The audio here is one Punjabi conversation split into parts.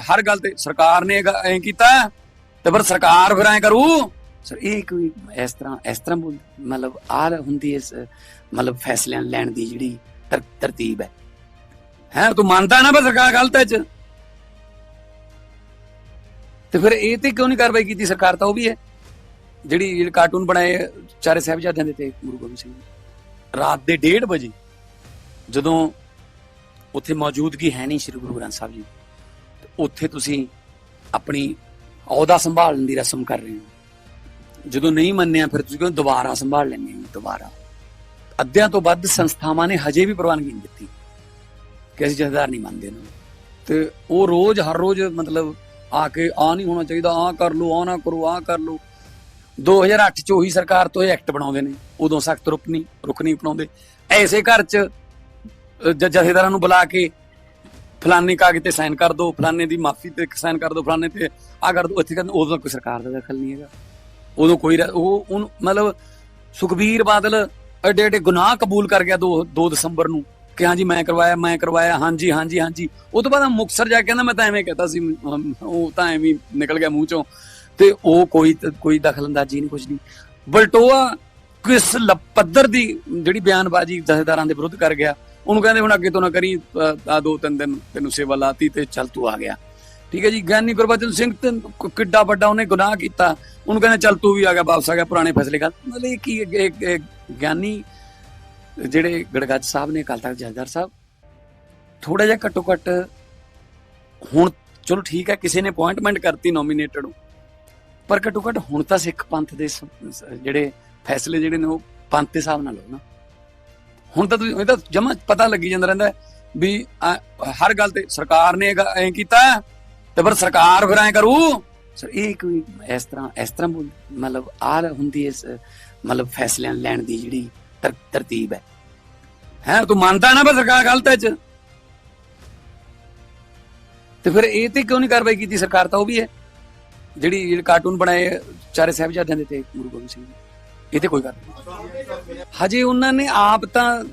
ਹਰ ਗੱਲ ਤੇ ਸਰਕਾਰ ਨੇ ਐ ਕੀਤਾ ਤੇ ਫਿਰ ਸਰਕਾਰ ਫਿਰ ਐ ਕਰੂ? ਸਰ ਇਹ ਕੋਈ ਇਸ ਤਰ੍ਹਾਂ ਇਸ ਤਰ੍ਹਾਂ ਮਤਲਬ ਆ ਹੁੰਦੀ ਇਸ ਮਤਲਬ ਫੈਸਲਿਆਂ ਲੈਣ ਦੀ ਜਿਹੜੀ ਤਰ- ਤਰਤੀਬ ਹੈ। ਹੈ ਤੂੰ ਮੰਨਦਾ ਨਾ ਵੀ ਸਰਕਾਰ ਗਲਤ ਹੈ ਚ? ਤੇ ਫਿਰ ਇਹ ਤੇ ਕਿਉਂ ਨਹੀਂ ਕਾਰਵਾਈ ਕੀਤੀ ਸਰਕਾਰ ਤਾਂ ਉਹ ਵੀ ਹੈ? ਜਿਹੜੀ ਜਿਹੜੇ ਕਾਰਟੂਨ ਬਣਾਏ ਚਾਰੇ ਸਾਹਿਬਜ਼ਾਦਿਆਂ ਦੇ ਤੇ ਗੁਰੂ ਗੋਬਿੰਦ ਸਿੰਘ। ਰਾਤ ਦੇ 1:30 ਵਜੇ ਜਦੋਂ ਉੱਥੇ ਮੌਜੂਦਗੀ ਹੈ ਨਹੀਂ ਸ੍ਰੀ ਗੁਰੂ ਗ੍ਰੰਥ ਸਾਹਿਬ ਜੀ ਉੱਥੇ ਤੁਸੀਂ ਆਪਣੀ ਅਹੁਦਾ ਸੰਭਾਲਣ ਦੀ ਰਸਮ ਕਰ ਰਹੇ ਹੋ। ਜਦੋਂ ਨਹੀਂ ਮੰਨਿਆ ਫਿਰ ਤੁਸੀਂ ਕਹਿੰਦੇ ਦੁਬਾਰਾ ਸੰਭਾਲ ਲੈਣੇ ਦੁਬਾਰਾ। ਅੱਧਿਆਂ ਤੋਂ ਵੱਧ ਸੰਸਥਾਵਾਂ ਨੇ ਹਜੇ ਵੀ ਪ੍ਰਵਾਨਗੀ ਨਹੀਂ ਦਿੱਤੀ ਕਿ ਅਸੀਂ ਜਥੇਦਾਰ ਨਹੀਂ ਮੰਨਦੇ ਨੂੰ। ਤੇ ਉਹ ਰੋਜ਼, ਹਰ ਰੋਜ਼ ਮਤਲਬ ਆ ਕੇ ਆ ਨਹੀਂ ਹੋਣਾ ਚਾਹੀਦਾ ਆ ਕਰ ਲਓ ਆ ਨਾ ਕਰੋ ਆ ਕਰ ਲਓ। 2008 ਚ ਉਹੀ ਸਰਕਾਰ ਤੋਂ ਇਹ ਐਕਟ ਬਣਾਉਂਦੇ ਨੇ, ਉਦੋਂ ਸਖਤ ਰੁਕ ਨਹੀਂ ਰੁਕ ਨਹੀਂ ਅਪਣਾਉਂਦੇ। ਐਸੇ ਘਰ ਚ ਜਥੇਦਾਰਾਂ ਨੂੰ ਬੁਲਾ ਕੇ ਫਲਾਨੇ ਕਾਗਜ਼ ਤੇ ਸਾਈਨ ਕਰ ਦਿਓ ਫਲਾਨੇ ਦੀ ਮਾਫੀ ਤੇ ਸਾਈਨ ਕਰ ਦਿਓ ਫਲਾਨੇ ਤੇ ਆ ਕਰ ਦਿਓ ਇੱਥੇ ਕਹਿੰਦੇ ਉਦੋਂ ਕੋਈ ਸਰਕਾਰ ਦਾ ਦਖਲ ਨਹੀਂ ਹੈਗਾ। ਉਦੋਂ ਕੋਈ ਉਹ ਮਤਲਬ ਸੁਖਬੀਰ ਬਾਦਲ ਐਡੇ ਐਡੇ ਗੁਨਾਹ ਕਬੂਲ ਕਰ ਗਿਆ 2 2 ਦਸੰਬਰ ਨੂੰ ਕਿ ਹਾਂਜੀ ਮੈਂ ਕਰਵਾਇਆ ਮੈਂ ਕਰਵਾਇਆ, ਹਾਂਜੀ ਹਾਂਜੀ ਹਾਂਜੀ। ਉਹ ਤੋਂ ਬਾਅਦ ਮੁਕਸਰ ਜਾ ਕੇ ਕਹਿੰਦਾ, ਮੈਂ ਤਾਂ ਐਵੇਂ ਕਹਤਾ ਸੀ ਉਹ ਤਾਂ ਐਵੇਂ ਨਿਕਲ ਗਿਆ ਮੂੰਹ ਚੋਂ। ਤੇ ਉਹ ਕੋਈ ਕੋਈ ਦਖਲਅੰਦਾਜ਼ੀ ਨਹੀਂ ਕੁਝ ਨਹੀਂ। ਬਲਟੋਆ ਕਿਸ ਪੱਧਰ ਦੀ ਜਿਹੜੀ ਬਿਆਨਬਾਜ਼ੀ ਜਥੇਦਾਰਾਂ ਦੇ ਵਿਰੁੱਧ ਕਰ ਗਿਆ ਉਹਨੂੰ ਕਹਿੰਦੇ ਹੁਣ ਅੱਗੇ ਤੋਂ ਨਾ ਕਰੀ ਆ ਦੋ ਤਿੰਨ ਦਿਨ ਤੈਨੂੰ ਸੇਵਾ ਲਾਤੀ ਤੇ ਚੱਲ ਤੂੰ ਆ ਗਿਆ। ਠੀਕ ਹੈ ਜੀ, ਗਿਆਨੀ ਗੁਰਬਚਨ ਸਿੰਘ ਤੇ ਕਿੱਡਾ ਵੱਡਾ ਉਹਨੇ ਗੁਨਾਹ ਕੀਤਾ। ਉਹਨੂੰ ਕਹਿੰਦੇ ਚੱਲ ਤੂੰ ਵੀ ਆ ਗਿਆ, ਵਾਪਸ ਆ ਗਿਆ, ਪੁਰਾਣੇ ਫੈਸਲੇ ਕਰ। ਮਤਲਬ ਇਹ ਕੀ ਗਿਆਨੀ ਜਿਹੜੇ ਗੜਗੱਜ ਸਾਹਿਬ ਨੇ, ਅਕਾਲ ਤਖਤ ਜਥੇਦਾਰ ਸਾਹਿਬ ਥੋੜਾ ਜਿਹਾ ਘੱਟੋ ਘੱਟ ਹੁਣ ਚਲੋ ਠੀਕ ਹੈ, ਕਿਸੇ ਨੇ ਅਪਾਇੰਟਮੈਂਟ ਕਰਤੀ ਨੋਮੀਨੇਟਡ ਨੂੰ। ਪਰ ਘੱਟੋ ਘੱਟ ਹੁਣ ਤਾਂ ਸਿੱਖ ਪੰਥ ਦੇ ਜਿਹੜੇ ਫੈਸਲੇ ਜਿਹੜੇ ਨੇ ਉਹ ਪੰਥ ਦੇ ਹਿਸਾਬ ਨਾਲ ਲਓ ਨਾ। ਹੁਣ ਤਾਂ ਤੁਸੀਂ ਇਹ ਤਾਂ ਜਮਾ ਪਤਾ ਲੱਗੀ ਜਾਂਦਾ ਰਹਿੰਦਾ ਵੀ ਹਰ ਗੱਲ ਤੇ ਸਰਕਾਰ ਨੇ ਐ ਕੀਤਾ ਤੇ ਫਿਰ ਸਰਕਾਰ ਫਿਰ ਐ ਕਰੂ। ਸਰ ਇਹ ਕੋਈ ਇਸ ਤਰ੍ਹਾਂ ਇਸ ਤਰ੍ਹਾਂ ਮਤਲਬ ਆ ਹੁੰਦੀ ਇਸ ਮਤਲਬ ਫੈਸਲਿਆਂ ਲੈਣ ਦੀ ਜਿਹੜੀ ਤਰ- ਤਰਤੀਬ ਹੈ। ਹੈ ਤੂੰ ਮੰਨਦਾ ਨਾ ਵੀ ਸਰਕਾਰ ਗਲਤ ਹੈ ਚ? ਤੇ ਫਿਰ ਇਹ ਤੇ ਕਿਉਂ ਨਹੀਂ ਕਾਰਵਾਈ ਕੀਤੀ ਸਰਕਾਰ ਤਾਂ ਉਹ ਵੀ ਹੈ? ਜਿਹੜੀ ਜਿਹੜੇ ਕਾਰਟੂਨ ਬਣਾਏ ਚਾਰੇ ਸਾਹਿਬਜ਼ਾਦਿਆਂ ਦੇ ਤੇ ਗੁਰੂ ਗੋਬਿੰਦ ਸਿੰਘ ਜੀ। ਇਹ ਤੇ ਕੋਈ ਗੱਲ ਨਹੀਂ। ਹਜੇ ਉਹਨਾਂ ਨੇ ਆਪ ਤਾਂ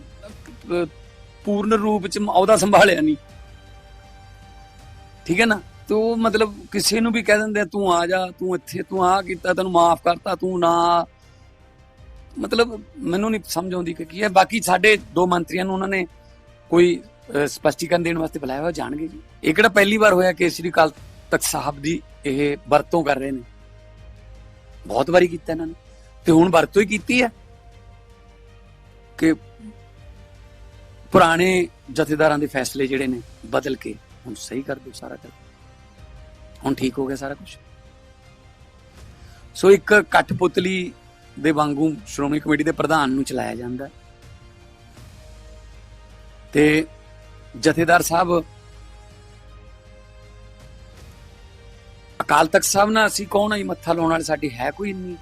ਪੂਰਨ ਰੂਪ ਚ ਅਹੁਦਾ ਸੰਭਾਲਿਆ ਨਹੀਂ। ਠੀਕ ਹੈ ਨਾ? ਤੋ ਮਤਲਬ ਕਿਸੇ ਨੂੰ ਵੀ ਕਹਿ ਦਿੰਦੇ ਤੂੰ ਆ ਜਾ, ਤੂੰ ਇੱਥੇ, ਤੂੰ ਆ ਕੀਤਾ, ਤੈਨੂੰ ਮਾਫ ਕਰਤਾ, ਤੂੰ ਨਾ ਆ। ਮਤਲਬ ਮੈਨੂੰ ਨਹੀਂ ਸਮਝ ਆਉਂਦੀ ਕਿ ਕੀ ਹੈ। ਬਾਕੀ ਸਾਡੇ ਦੋ ਮੰਤਰੀਆਂ ਨੂੰ ਉਹਨਾਂ ਨੇ ਕੋਈ ਸਪਸ਼ਟੀਕਰਨ ਦੇਣ ਵਾਸਤੇ ਬੁਲਾਇਆ ਹੋਇਆ ਜਾਣਗੇ ਜੀ। ਇਹ ਕਿਹੜਾ ਪਹਿਲੀ ਵਾਰ ਹੋਇਆ ਕਿ ਸ੍ਰੀ ਅਕਾਲ ਤਖਤ ਸਾਹਿਬ ਦੀ ਇਹ ਵਰਤੋਂ ਕਰ ਰਹੇ ਨੇ। ਬਹੁਤ ਵਾਰੀ ਕੀਤਾ ਇਹਨਾਂ ਨੇ। ਤੇ ਹੁਣ ਵਰਤੋਂ ਹੀ ਕੀਤੀ ਹੈ ਕਿ ਪੁਰਾਣੇ ਜਥੇਦਾਰਾਂ ਦੇ ਫੈਸਲੇ ਜਿਹੜੇ ਨੇ ਬਦਲ ਕੇ ਹੁਣ ਸਹੀ ਕਰ ਦਿਓ ਸਾਰਾ ਕਰ ਹੁਣ ਠੀਕ ਹੋ ਗਿਆ ਸਾਰਾ ਕੁਝ ਸੋ ਇੱਕ ਕਠਪੁਤਲੀ ਦੇ ਵਾਂਗੂ ਸ਼੍ਰੋਮਣੀ ਕਮੇਟੀ ਦੇ ਪ੍ਰਧਾਨ ਨੂੰ ਚਲਾਇਆ ਜਾਂਦਾ ਤੇ ਜਥੇਦਾਰ ਸਾਹਿਬ, ਅਕਾਲ ਤਖਤ ਸਾਹਿਬ ਨਾਲ ਅਸੀਂ ਕੌਣ ਆ ਜੀ, ਮੱਥਾ ਲਾਉਣ ਵਾਲੇ ਸਾਡੀ ਹੈ ਕੋਈ ਇੰਨੀ?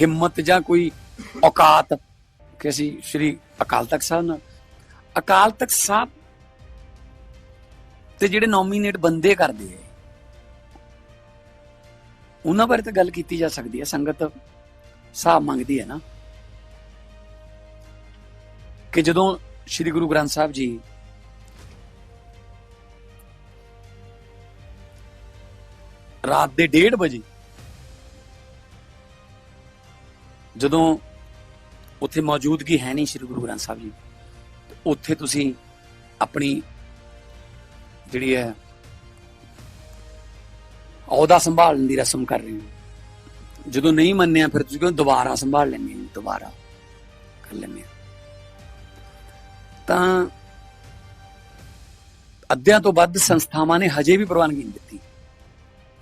ਹਿੰਮਤ ਜਾਂ ਕੋਈ ਔਕਾਤ ਕਿ ਅਸੀਂ ਸ਼੍ਰੀ ਅਕਾਲ ਤਖਤ ਸਾਹਿਬ ਨਾਲ। ਅਕਾਲ ਤਖਤ ਸਾਹਿਬ ਤੇ ਜਿਹੜੇ ਨੋਮੀਨੇਟ ਬੰਦੇ ਕਰਦੇ ਆ, ਉਹਨਾਂ ਬਾਰੇ ਤਾਂ ਗੱਲ ਕੀਤੀ ਜਾ ਸਕਦੀ ਹੈ ਸੰਗਤ ਹਿਸਾਬ ਮੰਗਦੀ ਹੈ ਨਾ। ਕਿ ਜਦੋਂ ਸ੍ਰੀ ਗੁਰੂ ਗ੍ਰੰਥ ਸਾਹਿਬ ਜੀ ਰਾਤ ਦੇ 1:30 ਵਜੇ ਜਦੋਂ ਉੱਥੇ ਮੌਜੂਦਗੀ ਹੈ ਨਹੀਂ ਸ੍ਰੀ ਗੁਰੂ ਗ੍ਰੰਥ ਸਾਹਿਬ ਜੀ ਉੱਥੇ ਤੁਸੀਂ ਆਪਣੀ ਜਿਹੜੀ ਹੈ ਅਹੁਦਾ ਸੰਭਾਲਣ ਦੀ ਰਸਮ ਕਰ ਰਹੇ ਹੋ। ਜਦੋਂ ਨਹੀਂ ਮੰਨਿਆ ਫਿਰ ਤੁਸੀਂ ਕਹਿੰਦੇ ਦੁਬਾਰਾ ਸੰਭਾਲ ਲੈਣੇ ਦੁਬਾਰਾ ਕਰ ਲੈਂਦੇ ਹੋ। ਤਾਂ ਅੱਧਿਆਂ ਤੋਂ ਵੱਧ ਸੰਸਥਾਵਾਂ ਨੇ ਹਜੇ ਵੀ ਪ੍ਰਵਾਨਗੀ ਨਹੀਂ ਦਿੱਤੀ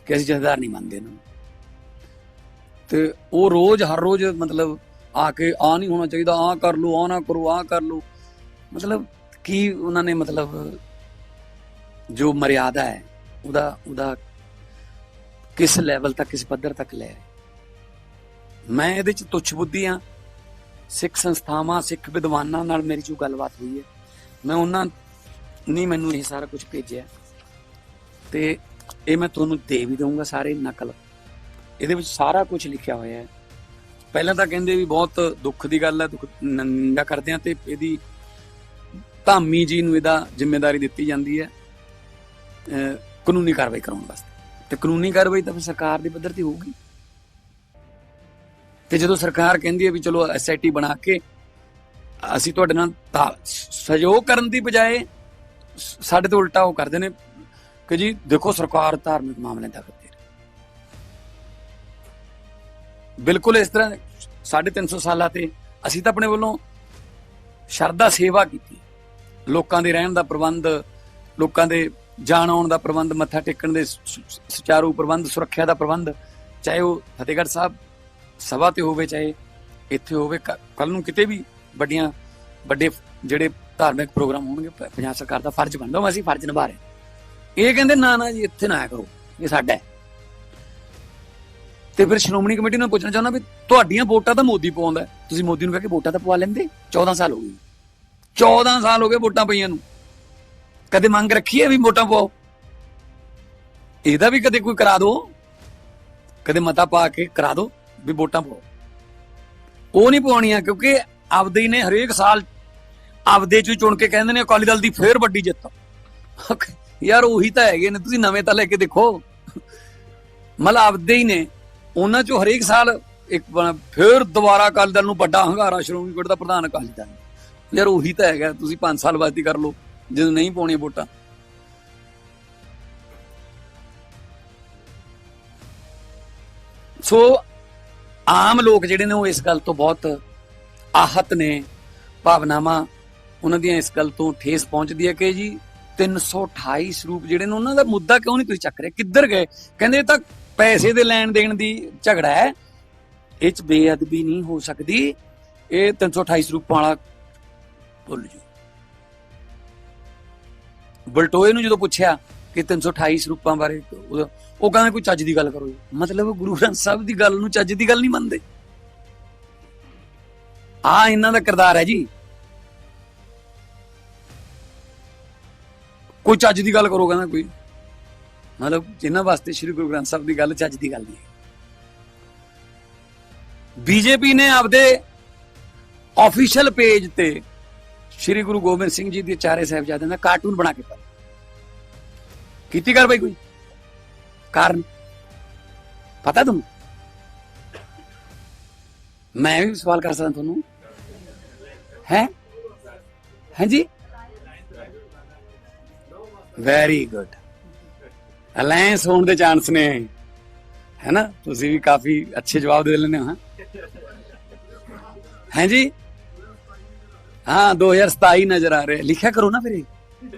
ਕਿ ਅਸੀਂ ਜਥੇਦਾਰ ਨਹੀਂ ਮੰਨਦੇ ਇਹਨਾਂ ਨੂੰ। ਤੇ ਉਹ ਰੋਜ਼, ਹਰ ਰੋਜ਼ ਮਤਲਬ ਆ ਕੇ ਆ ਨਹੀਂ ਹੋਣਾ ਚਾਹੀਦਾ, ਆ ਕਰ ਲਓ, ਆ ਨਾ ਕਰੋ, ਆ ਕਰ ਲਓ। ਮਤਲਬ ਕੀ ਉਹਨਾਂ ਨੇ ਮਤਲਬ ਜੋ ਮਰਿਆਦਾ ਹੈ, ਉਹਦਾ ਉਹਦਾ ਕਿਸ ਲੈਵਲ ਤੱਕ, ਕਿਸ ਪੱਧਰ ਤੱਕ ਲੈ ਮੈਂ ਇਹਦੇ ਚ ਤੁੱਛ ਬੁੱਧੀ ਆ ਸਿੱਖ ਸੰਸਥਾਵਾਂ, ਸਿੱਖ ਵਿਦਵਾਨਾਂ ਨਾਲ ਮੇਰੀ ਜੋ ਗੱਲਬਾਤ ਹੋਈ ਹੈ, ਮੈਂ ਉਹਨਾਂ ਨੇ ਮੈਨੂੰ ਇਹ ਸਾਰਾ ਕੁਝ ਭੇਜਿਆ। ਤੇ ਇਹ ਮੈਂ ਤੁਹਾਨੂੰ ਦੇ ਵੀ ਦਊਂਗਾ ਸਾਰੇ ਨਕਲ। ਇਹਦੇ ਵਿੱਚ ਸਾਰਾ ਕੁਝ ਲਿਖਿਆ ਹੋਇਆ ਹੈ। ਪਹਿਲਾਂ ਤਾਂ ਕਹਿੰਦੇ ਵੀ ਬਹੁਤ ਦੁੱਖ ਦੀ ਗੱਲ ਹੈ, ਦੁੱਖ ਨਿੰਦਾ ਕਰਦੇ ਆ ਤੇ ਇਹਦੀ ਧਾਮੀ ਜੀ ਨੂੰ ਇਹਦਾ ਜ਼ਿੰਮੇਵਾਰੀ ਦਿੱਤੀ ਜਾਂਦੀ ਹੈ ਕਾਨੂੰਨੀ ਕਾਰਵਾਈ ਕਰਾਉਣ ਵਾਸਤੇ। ਤੇ ਕਾਨੂੰਨੀ ਕਾਰਵਾਈ ਤਾਂ ਫਿਰ ਸਰਕਾਰ ਦੀ ਪੱਧਰ ਤੇ ਹੋਊਗੀ। ਤੇ ਜਦੋਂ ਸਰਕਾਰ ਕਹਿੰਦੀ ਹੈ ਵੀ ਚਲੋ ਐਸਆਈਟੀ ਬਣਾ ਕੇ ਅਸੀਂ ਤੁਹਾਡੇ ਨਾਲ ਤਾ- ਸਹਿਯੋਗ ਕਰਨ ਦੀ ਬਜਾਏ ਸਾਡੇ ਤੋਂ ਉਲਟਾ ਉਹ ਕਰਦੇ ਨੇ ਕਿ ਜੀ ਦੇਖੋ ਸਰਕਾਰ ਧਾਰਮਿਕ ਮਾਮਲੇ ਦਾ ਬਿਲਕੁਲ ਇਸ ਤਰ੍ਹਾਂ 350 ਸਾਲਾਂ ਤੇ ਅਸੀਂ ਤਾਂ ਆਪਣੇ ਵੱਲੋਂ ਸ਼ਰਧਾ ਸੇਵਾ ਕੀਤੀ। ਲੋਕਾਂ ਦੇ ਰਹਿਣ ਦਾ ਪ੍ਰਬੰਧ, ਲੋਕਾਂ ਦੇ ਜਾਣ ਆਉਣ ਦਾ ਪ੍ਰਬੰਧ, ਮੱਥਾ ਟੇਕਣ ਦੇ ਸੁਚਾਰੂ ਪ੍ਰਬੰਧ, ਸੁਰੱਖਿਆ ਦਾ ਪ੍ਰਬੰਧ, ਚਾਹੇ ਉਹ ਫਤਿਹਗੜ੍ਹ ਸਾਹਿਬ ਸਭਾ ਤੇ ਹੋਵੇ, ਚਾਹੇ ਇੱਥੇ ਹੋਵੇ ਕੱਲ ਨੂੰ ਕਿਤੇ ਵੀ ਵੱਡੀਆਂ, ਵੱਡੇ ਜਿਹੜੇ ਧਾਰਮਿਕ ਪ੍ਰੋਗਰਾਮ ਹੋਣਗੇ ਪੰਜਾਬ ਸਰਕਾਰ ਦਾ ਫਰਜ਼ ਬਣਦਾ, ਉਹ ਅਸੀਂ ਫਰਜ਼ ਨਿਭਾ ਰਹੇ ਇਹ ਕਹਿੰਦੇ, ਨਾ ਨਾ ਜੀ, ਇੱਥੇ ਨਾ ਆਇਆ ਕਰੋ, ਇਹ ਸਾਡਾ ਹੈ। ਤੇ ਫਿਰ ਸ਼੍ਰੋਮਣੀ ਕਮੇਟੀ ਨੂੰ ਪੁੱਛਣਾ ਚਾਹੁੰਦਾ ਵੀ ਤੁਹਾਡੀਆਂ ਵੋਟਾਂ ਤਾਂ ਮੋਦੀ ਪਵਾਉਂਦਾ ਤੁਸੀਂ ਮੋਦੀ ਨੂੰ ਕਹਿ ਕੇ ਵੋਟਾਂ ਤਾਂ ਪਵਾ ਲੈਂਦੇ। 14 ਸਾਲ ਹੋ ਗਏ। 14 ਸਾਲ ਹੋ ਗਏ ਵੋਟਾਂ ਪਈਆਂ ਨੂੰ। ਕਦੇ ਮੰਗ ਰੱਖੀ ਹੈ ਵੀ ਵੋਟਾਂ ਪਵਾਓ? ਇਹਦਾ ਵੀ ਕਦੇ ਕੋਈ ਕਰਾ ਦਿਓ ਕਦੇ ਮਤਾ ਪਾ ਕੇ ਕਰਾ ਦਿਓ ਵੀ ਵੋਟਾਂ ਪਾਓ ਉਹ ਨਹੀਂ ਪਵਾਉਣੀਆਂ ਕਿਉਂਕਿ ਆਪਦੇ ਹੀ ਨੇ ਹਰੇਕ ਸਾਲ ਆਪਦੇ ਚੋਂ ਚੁਣ ਕੇ ਕਹਿੰਦੇ ਨੇ ਅਕਾਲੀ ਦਲ ਦੀ ਫੇਰ ਵੱਡੀ ਜਿੱਤ ਯਾਰ ਉਹੀ ਤਾਂ ਹੈਗੇ ਨੇ। ਤੁਸੀਂ ਨਵੇਂ ਤਾਂ ਲੈ ਕੇ ਦੇਖੋ। ਮਤਲਬ ਆਪਦੇ ਹੀ ਨੇ। ਉਹਨਾਂ ਚੋਂ ਹਰੇਕ ਸਾਲ ਇੱਕ ਫਿਰ ਦੁਬਾਰਾ ਅਕਾਲੀ ਦਲ ਨੂੰ ਵੱਡਾ ਹੰਗਾਰਾ ਸ਼੍ਰੋਮਣੀ ਕਮੇਟੀ ਦਾ ਪ੍ਰਧਾਨ ਅਕਾਲੀ ਦਲ। ਯਾਰ ਉਹੀ ਤਾਂ ਹੈਗਾ, ਤੁਸੀਂ 5 ਸਾਲ ਬਾਅਦ ਹੀ ਕਰ ਲਓ, ਜਦੋਂ ਨਹੀਂ ਪਾਉਣੀਆਂ ਵੋਟਾਂ। ਸੋ ਆਮ ਲੋਕ ਜਿਹੜੇ ਨੇ ਉਹ ਇਸ ਗੱਲ ਤੋਂ ਬਹੁਤ ਆਹਤ ਨੇ, ਭਾਵਨਾਵਾਂ ਉਹਨਾਂ ਦੀਆਂ ਇਸ ਗੱਲ ਤੋਂ ਠੇਸ ਪਹੁੰਚਦੀ ਹੈ ਕਿ ਜੀ 328 ਸਰੂਪ ਜਿਹੜੇ ਨੇ ਉਹਨਾਂ ਦਾ ਮੁੱਦਾ ਕਿਉਂ ਨਹੀਂ ਤੁਸੀਂ ਚੱਕ ਰਹੇ? ਕਿੱਧਰ ਗਏ? ਕਹਿੰਦੇ ਇਹ ਤਾਂ ਪੈਸੇ ਦੇ ਲੈਣ ਦੇਣ ਦੀ ਝਗੜਾ ਹੈ। ਇਹ ਚ ਬੇਅਦਬੀ ਨਹੀਂ ਹੋ ਸਕਦੀ। ਇਹ 328 ਸਰੂਪਾਂ ਵਾਲਾ ਭੁੱਲ ਜੂ ਬਲਟੋਏ ਨੂੰ ਜਦੋਂ ਪੁੱਛਿਆ ਕਿ 328 ਸਰੂਪਾਂ ਬਾਰੇ ਉਹ ਕਹਿੰਦਾ ਕੋਈ ਚੱਜ ਦੀ ਗੱਲ ਕਰੋ। ਜੀ। ਮਤਲਬ ਗੁਰੂ ਗ੍ਰੰਥ ਸਾਹਿਬ ਦੀ ਗੱਲ ਨੂੰ ਚੱਜ ਦੀ ਗੱਲ ਨਹੀਂ ਮੰਨਦੇ। ਆ ਇਹਨਾਂ ਦਾ ਕਿਰਦਾਰ ਹੈ ਜੀ। ਕੋਈ ਚੱਜ ਦੀ ਗੱਲ ਕਰੋ ਕਹਿੰਦਾ ਕੋਈ। ਮਤਲਬ ਜਿਨ੍ਹਾਂ ਵਾਸਤੇ ਸ੍ਰੀ ਗੁਰੂ ਗ੍ਰੰਥ ਸਾਹਿਬ ਦੀ ਗੱਲ ਚੱਜ ਦੀ ਗੱਲ ਨਹੀਂ ਬੀਜੇਪੀ ਨੇ ਆਪਦੇ ਆਫੀਸ਼ੀਅਲ ਪੇਜ ਤੇ ਸ੍ਰੀ ਗੁਰੂ ਗੋਬਿੰਦ ਸਿੰਘ ਜੀ ਦੇ ਚਾਰੇ ਸਾਹਿਬਜ਼ਾਦਿਆਂ ਦਾ ਕਾਰਟੂਨ ਬਣਾ ਕੇ ਪਾਇਆ। ਕੀਤੀ ਕਾਰਵਾਈ ਕੋਈ? ਕਾਰਨ? ਪਤਾ ਤੁਹਾਨੂੰ? ਮੈਂ ਵੀ ਸਵਾਲ ਕਰ ਸਕਦਾ ਤੁਹਾਨੂੰ। ਹੈ? ਹਾਂਜੀ? ਵੈਰੀ ਗੁੱਡ ਅਲਾਈਅੰਸ ਹੋਣ ਦੇ ਚਾਂਸ ਨੇ। ਹੈ ਤੁਸੀਂ ਵੀ ਕਾਫੀ ਅੱਛੇ ਜਵਾਬ ਦੇ ਲੈਂਦੇ ਹੋ, ਹਾਂ। ਹਾਂਜੀ ਹਾਂ 2027 ਨਜ਼ਰ ਆ ਰਿਹਾ। ਲਿਖਿਆ ਕਰੋ ਨਾ ਫਿਰ